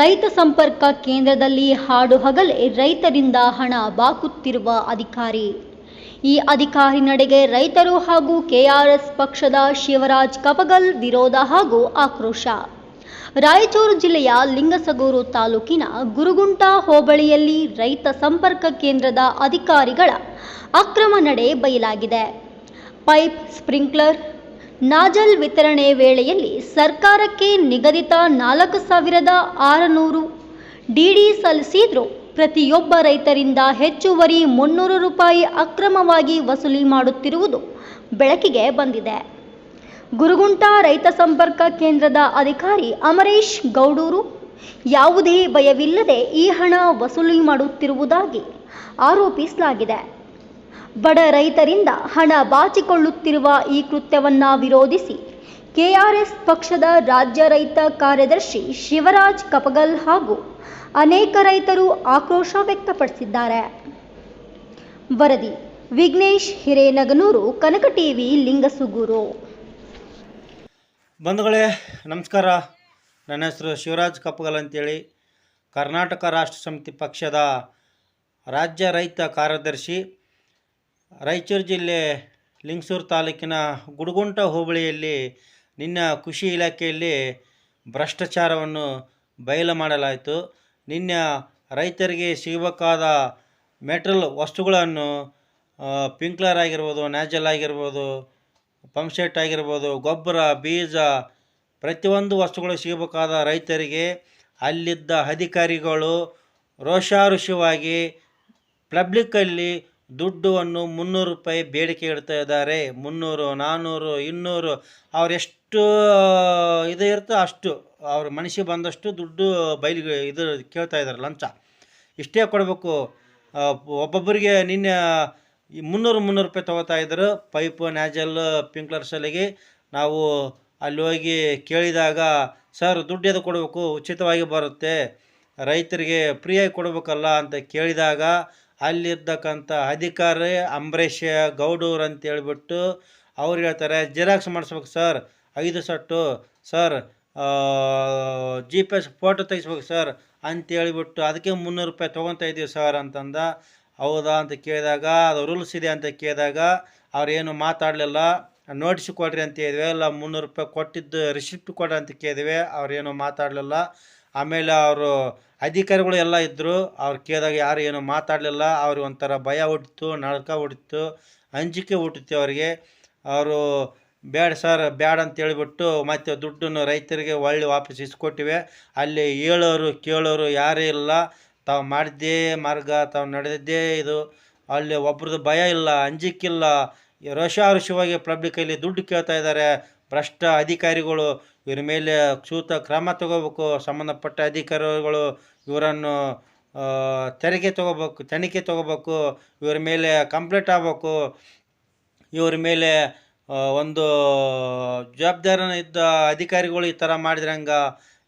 ರೈತ ಸಂಪರ್ಕ ಕೇಂದ್ರದಲ್ಲಿ ಹಾಡು ಹಗಲೇ ರೈತರಿಂದ ಹಣ ಬಾಕುತ್ತಿರುವ ಅಧಿಕಾರಿ. ಈ ಅಧಿಕಾರಿ ನಡೆಗೆ ರೈತರು ಹಾಗೂ ಕೆಆರ್ಎಸ್ ಪಕ್ಷದ ಶಿವರಾಜ್ ಕಪಗಲ್ ವಿರೋಧ ಹಾಗೂ ಆಕ್ರೋಶ. ರಾಯಚೂರು ಜಿಲ್ಲೆಯ ಲಿಂಗಸಗೂರು ತಾಲೂಕಿನ ಗುರುಗುಂಟ ಹೋಬಳಿಯಲ್ಲಿ ರೈತ ಸಂಪರ್ಕ ಕೇಂದ್ರದ ಅಧಿಕಾರಿಗಳ ಅಕ್ರಮ ನಡೆ ಬಯಲಾಗಿದೆ. ಪೈಪ್ ಸ್ಪ್ರಿಂಕ್ಲರ್ ನಾಜಲ್ ವಿತರಣೆ ವೇಳೆಯಲ್ಲಿ ಸರ್ಕಾರಕ್ಕೆ ನಿಗದಿತ ನಾಲ್ಕು ಸಾವಿರದ ಆರುನೂರು ಡಿಡಿ ಸಲ್ಲಿಸಿದ್ರು ಪ್ರತಿಯೊಬ್ಬ ರೈತರಿಂದ ಹೆಚ್ಚುವರಿ ಮುನ್ನೂರು ರೂಪಾಯಿ ಅಕ್ರಮವಾಗಿ ವಸೂಲಿ ಮಾಡುತ್ತಿರುವುದು ಬೆಳಕಿಗೆ ಬಂದಿದೆ. ಗುರುಗುಂಟ ರೈತ ಸಂಪರ್ಕ ಕೇಂದ್ರದ ಅಧಿಕಾರಿ ಅಮರೇಶ್ ಗೌಡೂರು, ಯಾವುದೇ ಭಯವಿಲ್ಲದೆ ಈ ಹಣ ವಸೂಲಿ ಮಾಡುತ್ತಿರುವುದಾಗಿ ಆರೋಪಿಸಲಾಗಿದೆ. ಬಡ ರೈತರಿಂದ ಹಣ ಬಾಚಿಕೊಳ್ಳುತ್ತಿರುವ ಈ ಕೃತ್ಯವನ್ನ ವಿರೋಧಿಸಿ ಕೆಆರ್ಎಸ್ ಪಕ್ಷದ ರಾಜ್ಯ ರೈತ ಕಾರ್ಯದರ್ಶಿ ಶಿವರಾಜ್ ಕಪಗಲ್ ಹಾಗೂ ಅನೇಕ ರೈತರು ಆಕ್ರೋಶ ವ್ಯಕ್ತಪಡಿಸಿದ್ದಾರೆ. ವರದಿ, ವಿಘ್ನೇಶ್ ಹಿರೇನಗನೂರು, ಕನಕ ಟಿವಿ, ಲಿಂಗಸುಗೂರು. ಬಂಧುಗಳೇ, ನಮಸ್ಕಾರ. ನನ್ನ ಹೆಸರು ಶಿವರಾಜ್ ಕಪಗಲ್ ಅಂತೇಳಿ ಕರ್ನಾಟಕ ರಾಷ್ಟ್ರ ಸಮಿತಿ ಪಕ್ಷದ ರಾಜ್ಯ ರೈತ ಕಾರ್ಯದರ್ಶಿ ರಾಯಚೂರು ಜಿಲ್ಲೆ ಲಿಂಗಸೂರು ತಾಲೂಕಿನ ಗುಡುಗುಂಟ ಹೋಬಳಿಯಲ್ಲಿ ನಿನ್ನ ಕೃಷಿ ಇಲಾಖೆಯಲ್ಲಿ ಭ್ರಷ್ಟಾಚಾರವನ್ನು ಬಯಲು ಮಾಡಲಾಯಿತು. ನಿನ್ನ ರೈತರಿಗೆ ಸಿಗಬೇಕಾದ ಮೆಟ್ರಲ್ ವಸ್ತುಗಳನ್ನು ಪಿಂಕ್ಲರ್ ಆಗಿರ್ಬೋದು ನ್ಯಾಜಲ್ ಆಗಿರ್ಬೋದು, ಪಂಪ್ಸೆಟ್ ಆಗಿರ್ಬೋದು, ಗೊಬ್ಬರ, ಬೀಜ, ಪ್ರತಿಯೊಂದು ವಸ್ತುಗಳು ಸಿಗಬೇಕಾದ ರೈತರಿಗೆ ಅಲ್ಲಿದ್ದ ಅಧಿಕಾರಿಗಳು ರೋಷಾರುಷವಾಗಿ ಪಬ್ಲಿಕ್ಕಲ್ಲಿ ದುಡ್ಡನ್ನು ಮುನ್ನೂರು ರೂಪಾಯಿ ಬೇಡಿಕೆ ಇಡ್ತಾ ಇದ್ದಾರೆ. ಮುನ್ನೂರು ನಾನ್ನೂರು ಇನ್ನೂರು ಅವರೆಷ್ಟು ಇದು ಇರುತ್ತೋ ಅಷ್ಟು ಅವ್ರ ಮನಸ್ಸಿಗೆ ಬಂದಷ್ಟು ದುಡ್ಡು ಬಯಲಿಗೆ ಇದು ಕೇಳ್ತಾ ಇದ್ದಾರೆ ಲಂಚ. ಇಷ್ಟೇ ಕೊಡಬೇಕು. ಒಬ್ಬೊಬ್ಬರಿಗೆ ನಿನ್ನೆ ಮುನ್ನೂರು ಮುನ್ನೂರು ರೂಪಾಯಿ ತೊಗೋತಾ ಇದ್ದರು. ಪೈಪು, ನ್ಯಾಜಲ್ ಪಿಂಕ್ಲರ್ ಸಲಿಗೆ ನಾವು ಅಲ್ಲಿ ಹೋಗಿ ಕೇಳಿದಾಗ, ಸರ್, ದುಡ್ಡು ಎದು ಕೊಡಬೇಕು? ಉಚಿತವಾಗಿ ಬರುತ್ತೆ. ರೈತರಿಗೆ ಫ್ರೀಯಾಗಿ ಕೊಡಬೇಕಲ್ಲ ಅಂತ ಕೇಳಿದಾಗ ಅಲ್ಲಿರ್ತಕ್ಕಂಥ ಅಧಿಕಾರಿ ಅಂಬರೀಷ್ ಗೌಡೂರ್ ಅಂತ ಹೇಳ್ಬಿಟ್ಟು ಅವ್ರು ಹೇಳ್ತಾರೆ, ಜೆರಾಕ್ಸ್ ಮಾಡಿಸ್ಬೇಕು ಸರ್, ಐದು set, sir G P S photo ತೆಗಿಸ್ಬೇಕು sir ಅಂತ ಹೇಳಿಬಿಟ್ಟು ಅದಕ್ಕೆ ಮುನ್ನೂರು ರೂಪಾಯಿ ತೊಗೊತಾ ಇದ್ದೀವಿ ಸರ್ ಅಂತಂದ. ಹೌದಾ ಅಂತ ಕೇಳಿದಾಗ, ಅದು ರೂಲ್ಸ್ ಇದೆ ಅಂತ ಕೇಳಿದಾಗ ಅವ್ರೇನು ಮಾತಾಡಲಿಲ್ಲ. ನೋಟಿಸ್ ಕೊಡ್ರಿ ಅಂತ ಹೇಳಿದ್ವಿ. ಇಲ್ಲ, ಮುನ್ನೂರು ರೂಪಾಯಿ ಕೊಟ್ಟಿದ್ದು, ರಿಸಿಪ್ಟ್ ಕೊಡ್ರಿ ಅಂತ ಕೇಳಿದ್ವಿ. ಅವ್ರೇನು ಮಾತಾಡಲಿಲ್ಲ. ಆಮೇಲೆ ಅವರು ಅಧಿಕಾರಿಗಳು ಎಲ್ಲ ಇದ್ದರು ಅವ್ರು ಕೇಳಿದಾಗ ಯಾರು ಏನು ಮಾತಾಡಲಿಲ್ಲ. ಅವ್ರಿಗೆ ಒಂಥರ ಭಯ ಹುಟ್ಟಿತು ನಡ್ಕ ಹುಟ್ಟಿತ್ತು, ಅಂಜಿಕೆ ಹುಟ್ಟಿತು ಅವರಿಗೆ. ಅವರು ಬೇಡ ಸರ್, ಬೇಡ ಅಂತ ಹೇಳಿಬಿಟ್ಟು ಮತ್ತೆ ದುಡ್ಡನ್ನು ರೈತರಿಗೆ ಒಳ್ಳೆ ವಾಪಸ್ ಇಸ್ಕೊಟ್ಟಿವೆ. ಅಲ್ಲಿ ಹೇಳೋರು, ಕೇಳೋರು ಯಾರೇ ಇಲ್ಲ. ತಾವು ಮಾಡಿದ್ದೇ ಮಾರ್ಗ, ತಾವು ನಡೆದಿದ್ದೇ ಇದು. ಅಲ್ಲಿ ಒಬ್ರದ್ದು ಭಯ ಇಲ್ಲ ಅಂಜಿಕಿಲ್ಲ ರೋಷಾರುಷವಾಗಿ ಪಬ್ಲಿಕಲ್ಲಿ ದುಡ್ಡು ಕೇಳ್ತಾ ಇದ್ದಾರೆ. ಭ್ರಷ್ಟ ಅಧಿಕಾರಿಗಳು ಇವ್ರ ಮೇಲೆ ಸೂತ ಕ್ರಮ ತಗೋಬೇಕು, ಸಂಬಂಧಪಟ್ಟ ಅಧಿಕಾರಿಗಳು ಇವರನ್ನು ತೆರಿಗೆ ತಗೋಬೇಕು, ತನಿಖೆ ತಗೋಬೇಕು, ಇವ್ರ ಮೇಲೆ ಕಂಪ್ಲೇಂಟ್ ಆಗಬೇಕು. ಇವ್ರ ಮೇಲೆ ಒಂದು ಜವಾಬ್ದಾರಿನ ಇದ್ದ ಅಧಿಕಾರಿಗಳು ಈ ಥರ ಮಾಡಿದ್ರಂಗ,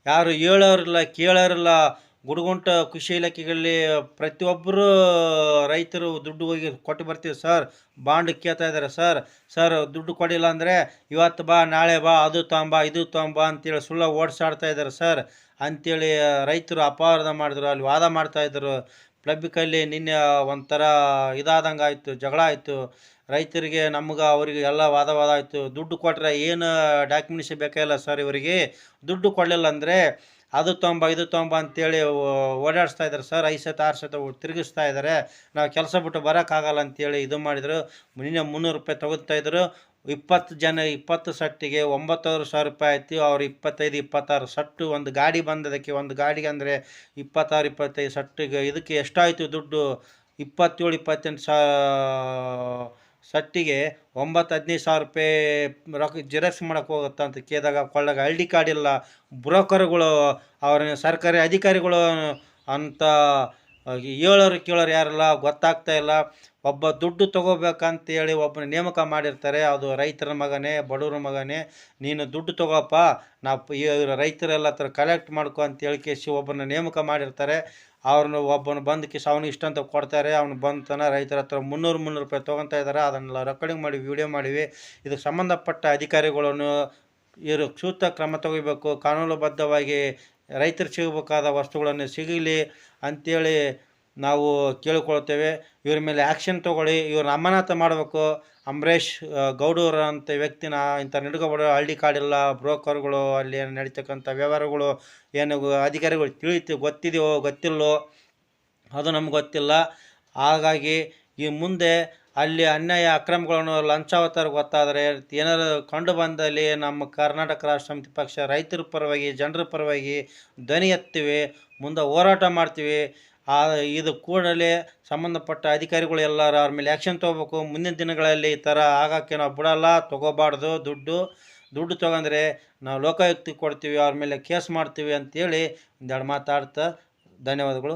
ಯಾರು ಹೇಳೋರಿಲ್ಲ, ಕೇಳೋರಿಲ್ಲ ಗುಡುಗುಂಟ ಕೃಷಿ ಇಲಾಖೆಗಳಲ್ಲಿ ಪ್ರತಿಯೊಬ್ಬರು ರೈತರು ದುಡ್ಡು ಹೋಗಿ ಕೊಟ್ಟು ಬರ್ತೀವಿ ಸರ್. ಬಾಂಡ್ ಕೇಳ್ತಾ ಇದ್ದಾರೆ ಸರ್. ಸರ್, ದುಡ್ಡು ಕೊಡಿಲ್ಲ ಅಂದರೆ ಇವತ್ತು ಬಾ, ನಾಳೆ ಬಾ, ಅದು ತೊಂಬಾ, ಇದು ತೊಂಬಾ ಅಂತೇಳಿ ಸುಳ್ಳ ಓಡಿಸಾಡ್ತಾ ಇದ್ದಾರೆ ಸರ್. ಅಂಥೇಳಿ ರೈತರು ಅಪಾರ್ಧ ಮಾಡಿದ್ರು, ಅಲ್ಲಿ ವಾದ ಮಾಡ್ತಾಯಿದ್ರು ಪ್ಲಬ್ಬಿಕಲ್ಲಿ ನಿನ್ನೆ ಒಂಥರ ಇದಾದಂಗೆ ಆಯಿತು, ಜಗಳ ಆಯಿತು. ರೈತರಿಗೆ ನಮ್ಗೆ ಅವರಿಗೆ ಎಲ್ಲ ವಾದ ವಾದ ಆಯಿತು. ದುಡ್ಡು ಕೊಟ್ಟರೆ ಏನು ಡಾಕ್ಯುಮೆಂಟ್ಸ್ ಬೇಕಾಗಿಲ್ಲ ಸರ್ ಇವರಿಗೆ? ದುಡ್ಡು ಕೊಡಲಿಲ್ಲ ಅಂದರೆ ಅದು ತೊಂಬ, ಇದು ತೊಂಬ ಅಂತೇಳಿ ಓಡಾಡಿಸ್ತಾ ಇದ್ದಾರೆ ಸರ್. ಐದು ಸತ, ಆರು ಸತ ತಿರುಗಿಸ್ತಾ ಇದ್ದಾರೆ. ನಾವು ಕೆಲಸ ಬಿಟ್ಟು ಬರೋಕ್ಕಾಗಲ್ಲ ಅಂತೇಳಿ ಇದು ಮಾಡಿದರು. ನಿನ್ನೆ ಮುನ್ನೂರು ರೂಪಾಯಿ ತಗೋತಾ ಇದ್ದರು ಇಪ್ಪತ್ತು ಜನ, ಇಪ್ಪತ್ತು ಸಟ್ಟಿಗೆ ಒಂಬತ್ತುವರೆ ಸಾವಿರ ರೂಪಾಯಿ ಆಯಿತು. ಅವ್ರು ಇಪ್ಪತ್ತೈದು, ಇಪ್ಪತ್ತಾರು ಸಟ್ಟು ಒಂದು ಗಾಡಿ ಬಂದದಕ್ಕೆ ಒಂದು ಗಾಡಿಗೆ ಅಂದರೆ ಇಪ್ಪತ್ತಾರು, ಇಪ್ಪತ್ತೈದು ಸಟ್ಟಿಗೆ ಇದಕ್ಕೆ ಎಷ್ಟಾಯಿತು ದುಡ್ಡು? ಇಪ್ಪತ್ತೇಳು, ಇಪ್ಪತ್ತೆಂಟು ಸಾ ಸಟ್ಟಿಗೆ ಒಂಬತ್ತು ಹದಿನೈದು ಸಾವಿರ ರೂಪಾಯಿ ರೊಕ್ಕ ಜೆರಾಕ್ಸ್ ಮಾಡೋಕ್ಕೆ ಹೋಗುತ್ತಾ ಅಂತ ಕೇಳಿದಾಗ ಕೊಳ್ಳಾಗ ಐ ಕಾರ್ಡ್ ಇಲ್ಲ, ಬ್ರೋಕರ್ಗಳು ಅವ್ರ ಸರ್ಕಾರಿ ಅಧಿಕಾರಿಗಳು ಅಂತ ಹೇಳೋರು ಕೇಳೋರು ಯಾರಿಲ್ಲ, ಗೊತ್ತಾಗ್ತಾ ಇಲ್ಲ. ಒಬ್ಬ ದುಡ್ಡು ತೊಗೋಬೇಕಂತೇಳಿ ಒಬ್ಬನ ನೇಮಕ ಮಾಡಿರ್ತಾರೆ. ಅದು ರೈತರ ಮಗನೇ, ಬಡವ್ರ ಮಗನೇ. ನೀನು ದುಡ್ಡು ತಗೋಪ್ಪ ನಾ ರೈತರೆಲ್ಲ ಹತ್ರ ಕಲೆಕ್ಟ್ ಮಾಡ್ಕೊ ಅಂತ ಹೇಳಿ ಕೇಸಿ ಒಬ್ಬನ ನೇಮಕ ಮಾಡಿರ್ತಾರೆ. ಅವ್ರನ್ನ ಒಬ್ಬನ ಬಂದು ಕಿಸ್ ಅವ್ನಿಗೆ ಇಷ್ಟ ಅಂತ ಕೊಡ್ತಾರೆ. ಅವ್ನು ಬಂತನ ರೈತರ ಹತ್ರ ಮುನ್ನೂರು ಮುನ್ನೂರು ರೂಪಾಯಿ ತೊಗೊತಾ ಇದ್ದಾರೆ. ಅದನ್ನೆಲ್ಲ ರೆಕಾರ್ಡಿಂಗ್ ಮಾಡಿ ವಿಡಿಯೋ ಮಾಡಿವಿ. ಇದಕ್ಕೆ ಸಂಬಂಧಪಟ್ಟ ಅಧಿಕಾರಿಗಳನ್ನು ಇವರು ಸೂಕ್ತ ಕ್ರಮ ತಗೋಬೇಕು. ಕಾನೂನುಬದ್ಧವಾಗಿ ರೈತರಿಗೆ ಸಿಗಬೇಕಾದ ವಸ್ತುಗಳನ್ನು ಸಿಗಲಿ ಅಂಥೇಳಿ ನಾವು ಕೇಳಿಕೊಳ್ತೇವೆ. ಇವ್ರ ಮೇಲೆ ಆ್ಯಕ್ಷನ್ ತೊಗೊಳ್ಳಿ. ಇವ್ರನ್ನ ಅಮಾನತು ಮಾಡಬೇಕು. ಅಂಬರೀಷ್ ಗೌಡೂರ ಅಂತ ವ್ಯಕ್ತಿನ ಇಂಥ ನಿಡ್ಕೊಬೇಡ ಹಳ್ಳಿ ಕಾಡಿಲ್ಲ, ಬ್ರೋಕರ್ಗಳು ಅಲ್ಲಿ ಏನು ನಡೀತಕ್ಕಂಥ ವ್ಯವಹಾರಗಳು ಏನು ಅಧಿಕಾರಿಗಳು ತಿಳಿತು, ಗೊತ್ತಿದೆಯೋ ಗೊತ್ತಿಲ್ಲೋ ಅದು ನಮ್ಗೆ ಗೊತ್ತಿಲ್ಲ. ಹಾಗಾಗಿ ಈ ಮುಂದೆ ಅಲ್ಲಿ ಅನ್ಯಾಯ ಅಕ್ರಮಗಳನ್ನು ಲಂಚಾವತಾರ ಗೊತ್ತಾದರೆ ಏನಾದ್ರು ಕಂಡು ಬಂದಲ್ಲಿ ನಮ್ಮ ಕರ್ನಾಟಕ ರಾಷ್ಟ್ರ ಸಮಿತಿ ಪಕ್ಷ ರೈತರ ಪರವಾಗಿ, ಜನರ ಪರವಾಗಿ ಧ್ವನಿ ಎತ್ತೀವಿ ಮುಂದೆ ಹೋರಾಟ ಮಾಡ್ತೀವಿ. ಆ, ಇದು ಕೂಡಲೇ ಸಂಬಂಧಪಟ್ಟ ಅಧಿಕಾರಿಗಳು ಎಲ್ಲರೂ ಅವ್ರ ಮೇಲೆ ಆ್ಯಕ್ಷನ್ ತೊಗೋಬೇಕು. ಮುಂದಿನ ದಿನಗಳಲ್ಲಿ ಈ ಥರ ಆಗೋಕ್ಕೆ ನಾವು ಬಿಡೋಲ್ಲ, ತೊಗೋಬಾರ್ದು. ದುಡ್ಡು ದುಡ್ಡು ತೊಗೊಂಡ್ರೆ ನಾವು ಲೋಕಾಯುಕ್ತಕ್ಕೆ ಕೊಡ್ತೀವಿ, ಅವ್ರ ಮೇಲೆ ಕೇಸ್ ಮಾಡ್ತೀವಿ ಅಂತೇಳಿ ಒಂದೆರಡು ಮಾತಾಡ್ತಾ ಧನ್ಯವಾದಗಳು.